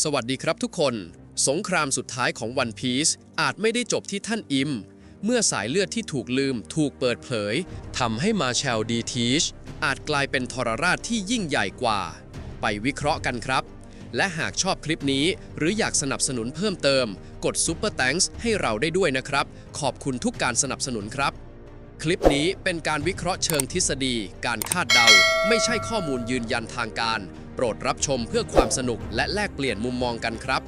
สวัสดีครับทุกคน สงครามสุดท้ายของวันพีซอาจไม่ได้จบที่ท่านอิม เมื่อสายเลือดที่ถูกลืมถูกเปิดเผยทำให้มาแชลดีทีชอาจกลายเป็นทรราชที่ยิ่งใหญ่กว่า ไปวิเคราะห์กันครับ และหากชอบคลิปนี้หรืออยากสนับสนุนเพิ่มเติม กด Super Thanks ให้เราได้ด้วยนะครับ ขอบคุณทุกการสนับสนุนครับ คลิปนี้เป็นการวิเคราะห์เชิงทฤษฎี การคาดเดา ไม่ใช่ข้อมูลยืนยันทางการ โปรดรับชมเพื่อความสนุกและแลกเปลี่ยนมุมมองกันครับ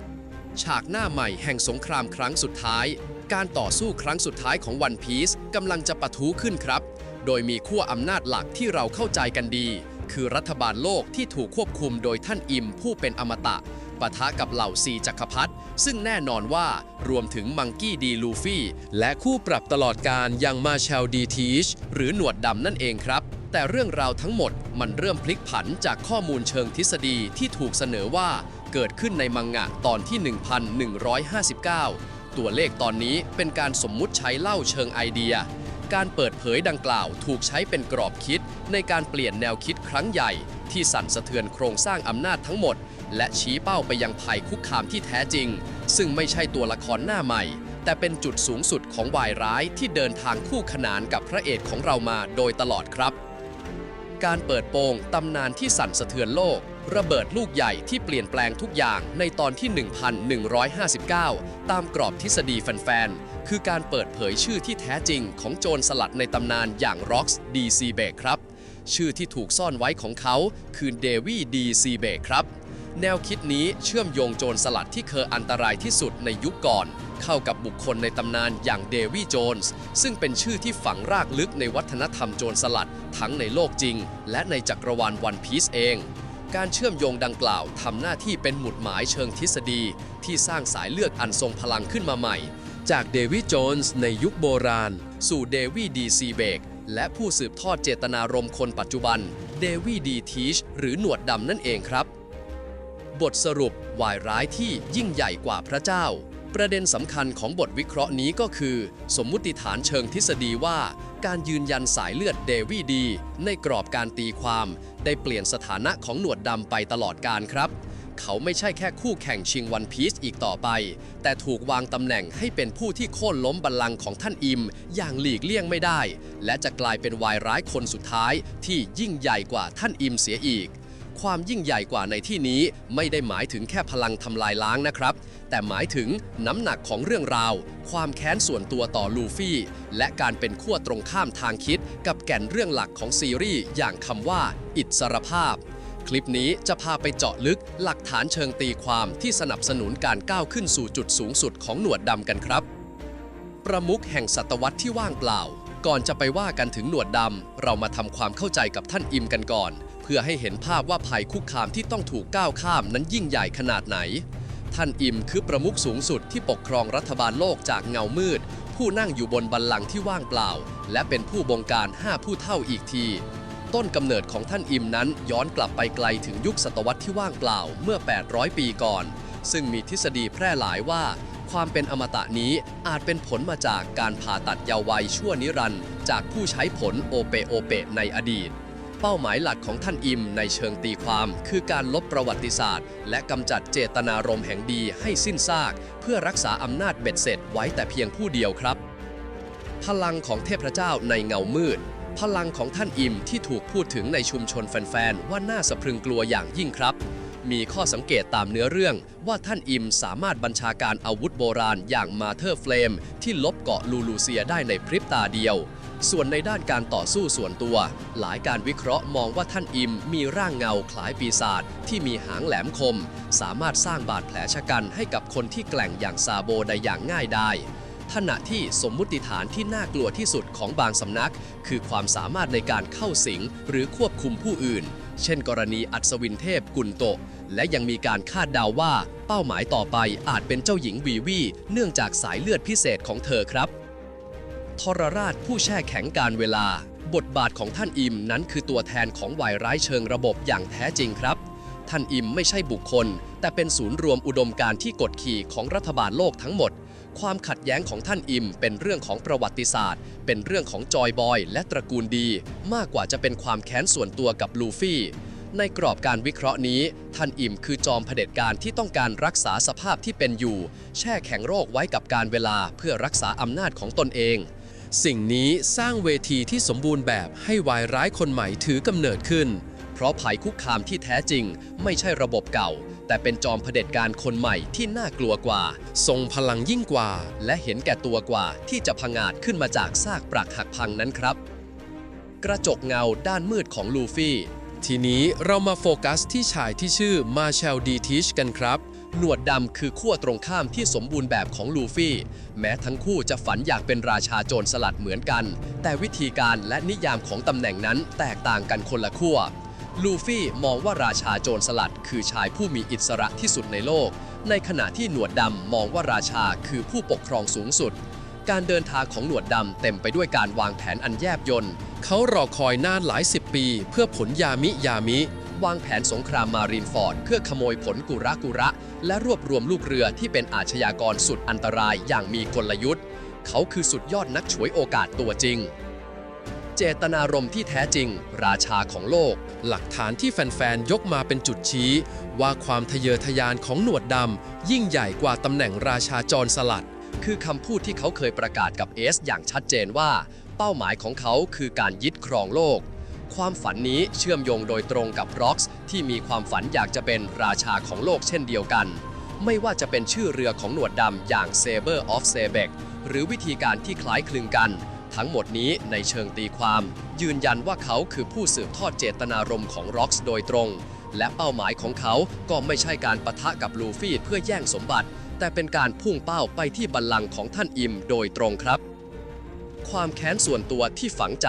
ฉากหน้าใหม่แห่งสงครามครั้งสุดท้าย การต่อสู้ครั้งสุดท้ายของวันพีซกำลังจะปะทุขึ้นครับ โดยมีขั้วอำนาจหลักที่เราเข้าใจกันดี คือรัฐบาลโลกที่ถูกควบคุมโดยท่านอิมผู้เป็นอมตะปะทะกับเหล่าซีจักรพรรดิซึ่งแน่นอนว่ารวมถึงมังกี้ดีลูฟี่ และคู่ปรับตลอดการอย่างมาเชลดีทีชหรือหนวดดำนั่นเองครับ แต่เรื่องราวทั้งหมดมันเริ่มพลิกผันจากข้อมูลเชิงทฤษฎีที่ถูกเสนอว่าเกิดขึ้นในมังงะตอนที่ 1159 ตัวเลขตอนนี้เป็นการสมมุติใช้เล่าเชิงไอเดีย การเปิดเผยดังกล่าวถูกใช้เป็นกรอบคิด ในการเปลี่ยนแนวคิดครั้งใหญ่ ที่สั่นสะเทือนโครงสร้างอำนาจทั้งหมด และชี้เป้าไปยังภัยคุกคามที่แท้จริง ซึ่งไม่ใช่ตัวละครหน้าใหม่ แต่เป็นจุดสูงสุดของวายร้ายที่เดินทางคู่ขนานกับพระเอกของเรามาโดยตลอดครับ การเปิดโปงตำนานที่สั่นสะเทือนโลก ระเบิดลูกใหญ่ที่เปลี่ยนแปลงทุกอย่างในตอนที่ 1159 ตามกรอบทฤษฎีแฟนๆ คือการเปิดเผยชื่อที่แท้จริงของโจรสลัดในตำนานอย่างร็อกส์ดีซีเบกครับ ชื่อที่ถูกซ่อนไว้ของเขาคือเดวี่ดีซีเบกครับ แนวคิดนี้เชื่อมโยงโจรสลัดที่เคยอันตรายที่สุดในยุคก่อน เข้ากับบุคคลในตำนานอย่างเดวี่โจนส์ซึ่งเป็นชื่อที่ฝังรากลึกในวัฒนธรรมโจรสลัดทั้งในโลกจริง และในจักรวาลวันพีซเอง การเชื่อมโยงดังกล่าวทำหน้าที่เป็นหมุดหมายเชิงทฤษฎี ที่สร้างสายเลือดอันทรงพลังขึ้นมาใหม่ จากเดวิดโจนส์ในยุคโบราณ สู่เดวิดดีซีเบกและผู้สืบทอดเจตนารมณ์คนปัจจุบันเดวิดดีทีชหรือหนวดดำนั่นเองครับ บทสรุปวายร้ายที่ยิ่งใหญ่กว่าพระเจ้า ประเด็นสำคัญของบทวิเคราะห์นี้ก็คือ สมมุติฐานเชิงทฤษฎีว่า การยืนยันสายเลือดเดวีดี ในกรอบการตีความ ได้เปลี่ยนสถานะของหนวดดำไปตลอดการครับ เขาไม่ใช่แค่คู่แข่งชิงวันพีซอีกต่อไป แต่ถูกวางตำแหน่งให้เป็นผู้ที่โค่นล้มบัลลังก์ของท่านอิม อย่างหลีกเลี่ยงไม่ได้ และจะกลายเป็นวายร้ายคนสุดท้ายที่ยิ่งใหญ่กว่าท่านอิมเสียอีก ความยิ่งใหญ่กว่าในที่นี้ไม่ได้หมายถึงแค่พลังทำลายล้างนะครับ แต่หมายถึงน้ำหนักของเรื่องราว ความแค้นส่วนตัวต่อลูฟี่ และการเป็นขั้วตรงข้ามทางคิด กับแก่นเรื่องหลักของซีรีส์อย่างคำว่า อิสรภาพ คลิปนี้จะพาไปเจาะลึกหลักฐานเชิงตีความที่สนับสนุนการก้าวขึ้นสู่จุดสูงสุดของหนวดดำกันครับ ประมุขแห่งศตวรรษที่ว่างเปล่า ก่อนจะไปว่ากันถึงหนวดดำ เรามาทำความเข้าใจกับท่านอิมกันก่อน เพื่อให้เห็นภาพว่าภัยคุกคามที่ต้องถูกก้าวข้ามนั้นยิ่งใหญ่ขนาดไหน ท่านอิมคือประมุขสูงสุดที่ปกครองรัฐบาลโลกจากเงามืด ผู้นั่งอยู่บนบัลลังก์ที่ว่างเปล่า และเป็นผู้บงการห้าผู้เท่าอีกที ต้นกำเนิดของท่านอิมนั้นย้อนกลับไปไกลถึงยุคศตวรรษที่ว่างเปล่าเมื่อ 800 ปีก่อน ซึ่งมีทฤษฎีแพร่หลายว่า ความเป็นอมตะนี้อาจเป็นผลมาจากการผ่าตัดเยาว์วัยชั่วนิรันดร์จากผู้ใช้ผลโอเปโอเปในอดีต เป้าหมายหลักของท่านอิมในเชิงตีความ คือการลบประวัติศาสตร์ และกำจัดเจตนารมณ์แห่งดีให้สิ้นซาก เพื่อรักษาอำนาจเบ็ดเสร็จไว้แต่เพียงผู้เดียวครับ พลังของเทพเจ้าในเงามืด พลังของท่านอิมที่ถูกพูดถึงในชุมชนแฟนๆว่าน่าสะพรึงกลัวอย่างยิ่งครับ มีข้อสังเกตตามเนื้อเรื่อง ว่าท่านอิมสามารถบัญชาการอาวุธโบราณอย่างมาเธอร์เฟลม ที่ลบเกาะลูลูเซียได้ในพริบตาเดียว ส่วนในด้านการต่อสู้ส่วนตัว หลายการวิเคราะห์มองว่าท่านอิมมีร่างเงาคล้ายปีศาจที่มีหางแหลมคม สามารถสร้างบาดแผลชะกันให้กับคนที่แกล่งอย่างซาโบได้อย่างง่ายได้ขณะที่สมมุติฐานที่น่ากลัวที่สุดของบางสำนัก คือความสามารถในการเข้าสิงหรือควบคุมผู้อื่น เช่นกรณีอัศวินเทพกุนโตะ และยังมีการคาดเดาว่าเป้าหมายต่อไปอาจเป็นเจ้าหญิงวีวี เนื่องจากสายเลือดพิเศษของเธอครับ ทรราชผู้แช่แข็งการเวลา บทบาทของท่านอิมนั้นคือตัวแทนของวายร้ายเชิงระบบอย่างแท้จริงครับ ท่านอิมไม่ใช่บุคคล แต่เป็นศูนย์รวมอุดมการที่กดขี่ของรัฐบาลโลกทั้งหมด ความขัดแย้งของท่านอิม เป็นเรื่องของประวัติศาสตร์ เป็นเรื่องของจอยบอย และตระกูลดี มากกว่าจะเป็นความแค้นส่วนตัวกับลูฟี่ ในกรอบการวิเคราะห์นี้ ท่านอิมคือจอมเผด็จการที่ต้องการรักษาสภาพที่เป็นอยู่ แช่แข็งโรคไว้กับการเวลาเพื่อรักษาอำนาจของตนเอง สิ่งนี้สร้างเวทีที่สมบูรณ์แบบให้วายร้ายคนใหม่ถือกำเนิดขึ้น เพราะภัยคุกคามที่แท้จริง ไม่ใช่ระบบเก่า แต่เป็นจอมเผด็จการคนใหม่ที่น่ากลัวกว่า ทรงพลังยิ่งกว่า และเห็นแก่ตัวกว่าที่จะพังอาจขึ้นมาจากซากปรักหักพังนั้นครับ กระจกเงาด้านมืดของลูฟี่ ทีนี้เรามาโฟกัสที่ชายที่ชื่อมาเชลดีทิชกันครับหนวดดำคือขั้วตรงข้ามที่สมบูรณ์แบบของลูฟี่ แม้ทั้งคู่จะฝันอยากเป็นราชาโจรสลัดเหมือนกัน แต่วิธีการและนิยามของตำแหน่งนั้นแตกต่างกันคนละขั้ว ลูฟี่มองว่าราชาโจรสลัด คือชายผู้มีอิสระที่สุดในโลก ในขณะที่หนวดดำมองว่าราชาคือผู้ปกครองสูงสุด การเดินทางของหนวดดำเต็มไปด้วยการวางแผนอันแยบยลเขารอคอยนานหลายสิบปี เพื่อผลยามิยามิ วางแผนสงครามมารีนฟอร์ด เพื่อขโมยผลกุระกุระ และรวบรวมลูกเรือที่เป็นอาชญากรสุดอันตรายอย่างมีกลยุทธ์ เขาคือสุดยอดนักฉวยโอกาสตัวจริง เจตนารมณ์ที่แท้จริง ราชาของโลก หลักฐานที่แฟนๆ ยกมาเป็นจุดชี้ ว่าความทะเยอทะยานของหนวดดำยิ่งใหญ่กว่าตำแหน่งราชาจรสลัด คือคำพูดที่เขาเคยประกาศกับเอส อย่างชัดเจนว่า เป้าหมายของเขาคือการยึดครองโลก ความฝันนี้เชื่อมโยงโดยตรงกับร็อกส์ที่มีความฝันอยากจะเป็นราชาของโลกเช่นเดียวกัน ไม่ว่าจะเป็นชื่อเรือของหนวดดำอย่าง Saber of s a b e k หรือวิธีการที่คล้ายคลึงกัน ทั้งหมดนี้ในเชิงตีความ ยืนยันว่าเขาคือผู้สืบทอดเจตนารมณ์ของร็อกส์โดยตรง และเป้าหมายของเขาก็ไม่ใช่การปะทะกับลูฟี่เพื่อแย่งสมบัติ แต่เป็นการพุ่งเป้าไปที่บัลลังก์ของท่านอิมโดยตรงครับ ความแค้นส่วนตัวที่ฝังใจ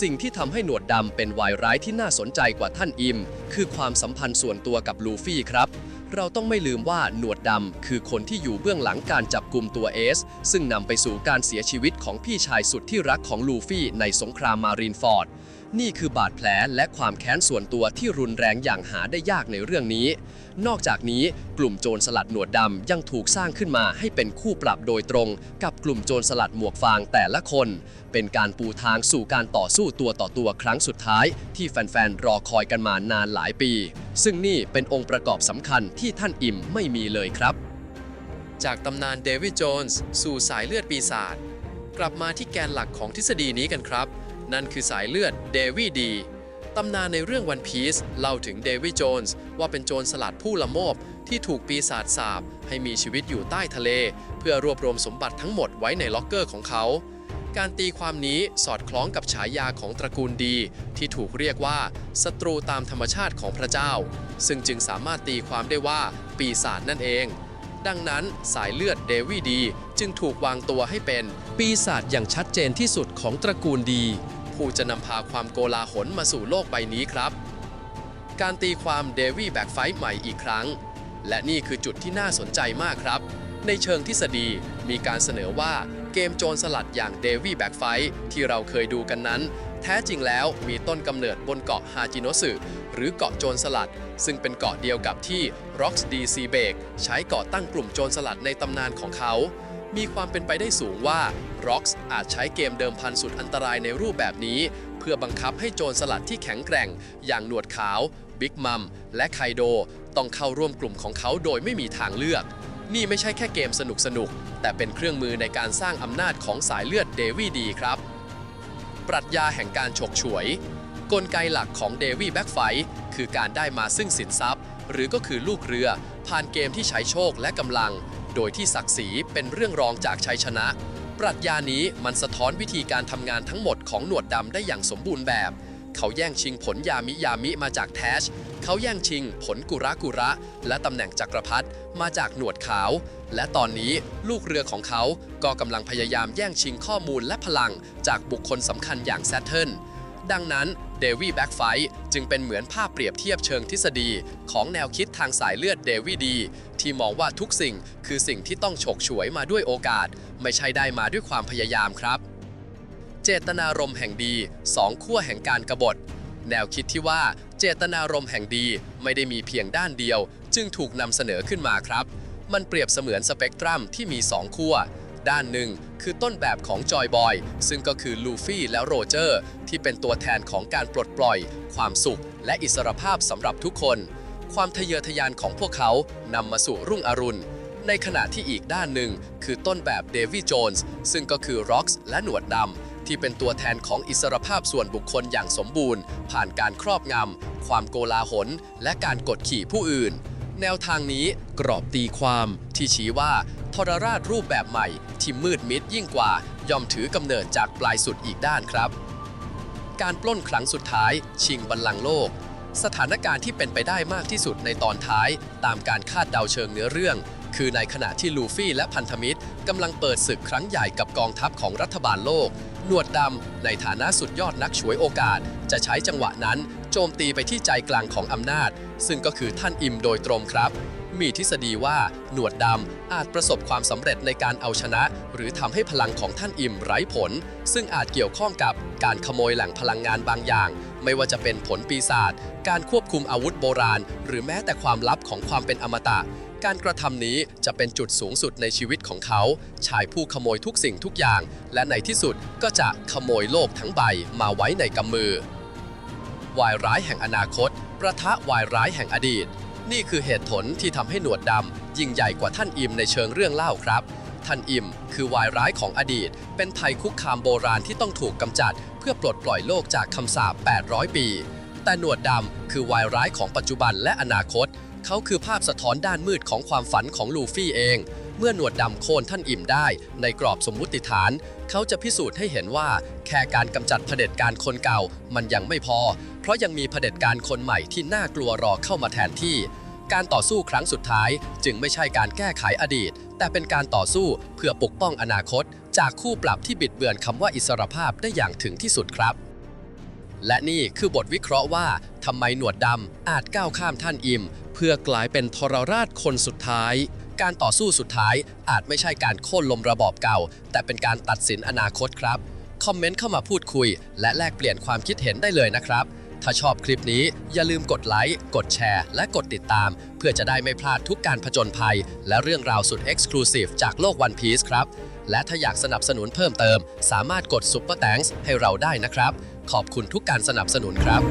สิ่งที่ทำให้หนวดดำเป็นวายร้ายที่น่าสนใจกว่าท่านอิม คือความสัมพันธ์ส่วนตัวกับลูฟี่ครับ เราต้องไม่ลืมว่าหนวดดำคือคนที่อยู่เบื้องหลังการจับกลุ่มตัวเอส ซึ่งนำไปสู่การเสียชีวิตของพี่ชายสุดที่รักของลูฟี่ในสงครามมารีนฟอร์ด นี่คือบาดแผลและความแค้นส่วนตัวที่รุนแรงอย่างหาได้ยากในเรื่องนี้ นอกจากนี้กลุ่มโจรสลัดหนวดดำยังถูกสร้างขึ้นมาให้เป็นคู่ปรับโดยตรง กับกลุ่มโจรสลัดหมวกฟางแต่ละคน เป็นการปูทางสู่การต่อสู้ตัวต่อตัวครั้งสุดท้าย ที่แฟนๆรอคอยกันมานานหลายปี ซึ่งนี่เป็นองค์ประกอบสำคัญที่ท่านอิมไม่มีเลยครับ จากตำนานเดวิดโจนส์สู่สายเลือดปีศาจกลับมาที่แกนหลักของทฤษฎีนี้กันครับ นั่นคือสายเลือดเดวิดีตำนานในเรื่องวันพีซเล่าถึงเดวิดโจนส์ว่าเป็นโจรสลัดผู้ละโมบที่ถูกปีศาจสาบให้มีชีวิตอยู่ใต้ทะเล เพื่อรวบรวมสมบัติทั้งหมดไว้ในล็อกเกอร์ของเขา การตีความนี้สอดคล้องกับฉายาของตระกูลดี ที่ถูกเรียกว่าศัตรูตามธรรมชาติของพระเจ้า ซึ่งจึงสามารถตีความได้ว่าปีศาจนั่นเอง ดังนั้นสายเลือดเดวิดี จึงถูกวางตัวให้เป็นปีศาจอย่างชัดเจนที่สุดของตระกูลดี ผู้จะนำพาความโกลาหลมาสู่โลกใบนี้ครับ การตีความเดวี่แบ็กไฟท์ใหม่อีกครั้ง และนี่คือจุดที่น่าสนใจมากครับ ในเชิงทฤษฎีมีการเสนอว่าเกมโจรสลัดอย่างเดวี่แบ็กไฟท์ที่เราเคยดูกันนั้น แท้จริงแล้วมีต้นกำเนิดบนเกาะฮาจิโนสึหรือเกาะโจรสลัด ซึ่งเป็นเกาะเดียวกับที่ Rocks D c b a k ใช้ก่อตั้งกลุ่มโจรสลัดในตำนานของเขา มีความเป็นไปได้สูงว่า Rocks อาจใช้เกมเดิมพันสุดอันตรายในรูปแบบนี้ เพื่อบังคับให้โจรสลัดที่แข็งแกร่ง อย่างหนวดขาวบิ๊กมัมและไคโดต้องเข้าร่วมกลุ่มของเขาโดยไม่มีทางเลือก นี่ไม่ใช่แค่เกมสนุกสนุกๆแต่เป็นเครื่องมือในการสร้างอำนาจของสายเลือดเดวี่ดีครับ ปรัชญาแห่งการฉกฉวย กลไกหลักของเดวี่แบ็กไฟคือการได้มาซึ่งสินทรัพย์ หรือก็คือลูกเรือ ผ่านเกมที่ใช้โชคและกำลัง โดยที่ศักดิ์ศรีเป็นเรื่องรองจากชัยชนะ ปรัชญานี้มันสะท้อนวิธีการทำงานทั้งหมดของหนวดดำได้อย่างสมบูรณ์แบบ เขาแย่งชิงผลยามิยามิมาจากแทช เขาแย่งชิงผลกุระกุระ และตำแหน่งจักรพรรดิมาจากหนวดขาว และตอนนี้ลูกเรือของเขาก็กำลังพยายามแย่งชิงข้อมูลและพลังจากบุคคลสำคัญอย่างแซทเทิล ดังนั้นเดวี่แบ็กไฟจึงเป็นเหมือนภาพเปรียบเทียบเชิงทฤษฎี ของแนวคิดทางสายเลือดเดวี่ดี ที่มองว่าทุกสิ่งคือสิ่งที่ต้องฉกฉวยมาด้วยโอกาส ไม่ใช่ได้มาด้วยความพยายามครับ เจตนารมณ์แห่งดีสองขั้วแห่งการกรบฏ แนวคิดที่ว่าเจตนารมณ์แห่งดีไม่ได้มีเพียงด้านเดียว จึงถูกนำเสนอขึ้นมาครับ มันเปรียบเสมือนสเปกตรัมที่มี2ขั้ว ด้านหนึ่ง คือต้นแบบของจอยบอย ซึ่งก็คือลูฟี่และโรเจอร์ ที่เป็นตัวแทนของการปลดปล่อย ความสุข และอิสรภาพสำหรับทุกคน ความทะเยอทะยานของพวกเขานำมาสู่รุ่งอรุณ ในขณะที่อีกด้านหนึ่ง คือต้นแบบเดวี่โจนส์ซึ่งก็คือร็อกส์และหนวดดำที่เป็นตัวแทนของอิสรภาพส่วนบุคคลอย่างสมบูรณ์ ผ่านการครอบงำความโกลาหล และการกดขี่ผู้อื่น แนวทางนี้กรอบตีความที่ชี้ว่า ทรราชรูปแบบใหม่ที่มืดมิดยิ่งกว่าย่อมถือกำเนิดจากปลายสุดอีกด้านครับ การปล้นครั้งสุดท้าย ชิงบัลลังก์โลก สถานการณ์ที่เป็นไปได้มากที่สุดในตอนท้าย ตามการคาดเดาเชิงเนื้อเรื่อง คือในขณะที่ลูฟี่และพันธมิตรกำลังเปิดศึกครั้งใหญ่กับกองทัพของรัฐบาลโลก หนวดดำในฐานะสุดยอดนักฉวยโอกาส จะใช้จังหวะนั้น โจมตีไปที่ใจกลางของอำนาจ ซึ่งก็คือท่านอิมโดยตรงครับ มีทฤษฎีว่าหนวดดำอาจประสบความสำเร็จในการเอาชนะ หรือทำให้พลังของท่านอิ่มไร้ผล ซึ่งอาจเกี่ยวข้องกับการขโมยแหล่งพลังงานบางอย่าง ไม่ว่าจะเป็นผลปีศาจการควบคุมอาวุธโบราณ หรือแม้แต่ความลับของความเป็นอมตะ การกระทำนี้จะเป็นจุดสูงสุดในชีวิตของเขา ชายผู้ขโมยทุกสิ่งทุกอย่าง และในที่สุดก็จะขโมยโลกทั้งใบมาไว้ในกำมือวายร้ายแห่งอนาคต ประทะวายร้ายแห่งอดีต นี่คือเหตุผลที่ทำให้หนวดดำยิ่งใหญ่กว่าท่านอิมในเชิงเรื่องเล่าครับ ท่านอิมคือวายร้ายของอดีต เป็นภัยคุกคามโบราณที่ต้องถูกกำจัด เพื่อปลดปล่อยโลกจากคำสาป 800 ปี แต่หนวดดำคือวายร้ายของปัจจุบันและอนาคต เขาคือภาพสะท้อนด้านมืดของความฝันของลูฟี่เอง เมื่อหนวดดำโค่นท่านอิ่มได้ ในกรอบสมมุติฐาน เขาจะพิสูจน์ให้เห็นว่า แค่การกำจัดเผด็จการคนเก่า มันยังไม่พอ เพราะยังมีเผด็จการคนใหม่ที่น่ากลัวรอเข้ามาแทนที่ การต่อสู้ครั้งสุดท้าย จึงไม่ใช่การแก้ไขอดีต แต่เป็นการต่อสู้เพื่อปกป้องอนาคต จากคู่ปรับที่บิดเบือนคำว่าอิสรภาพได้อย่างถึงที่สุดครับ และนี่คือบทวิเคราะห์ว่าทำไมหนวดดำอาจก้าวข้ามท่านอิม เพื่อกลายเป็นทรราชคนสุดท้ายการต่อสู้สุดท้ายอาจไม่ใช่การโค่นลมระบอบเก่า แต่เป็นการตัดสินอนาคตครับ คอมเมนต์เข้ามาพูดคุย และแลกเปลี่ยนความคิดเห็นได้เลยนะครับ ถ้าชอบคลิปนี้อย่าลืมกดไลค์ กดแชร์ และกดติดตาม เพื่อจะได้ไม่พลาดทุกการผจญภัย และเรื่องราวสุดเอ็กซ์คลูซีฟจากโลกวันพีซครับ และถ้าอยากสนับสนุนเพิ่มเติม สามารถกด Super Thanks ให้เราได้นะครับ ขอบคุณทุกการสนับสนุนครับ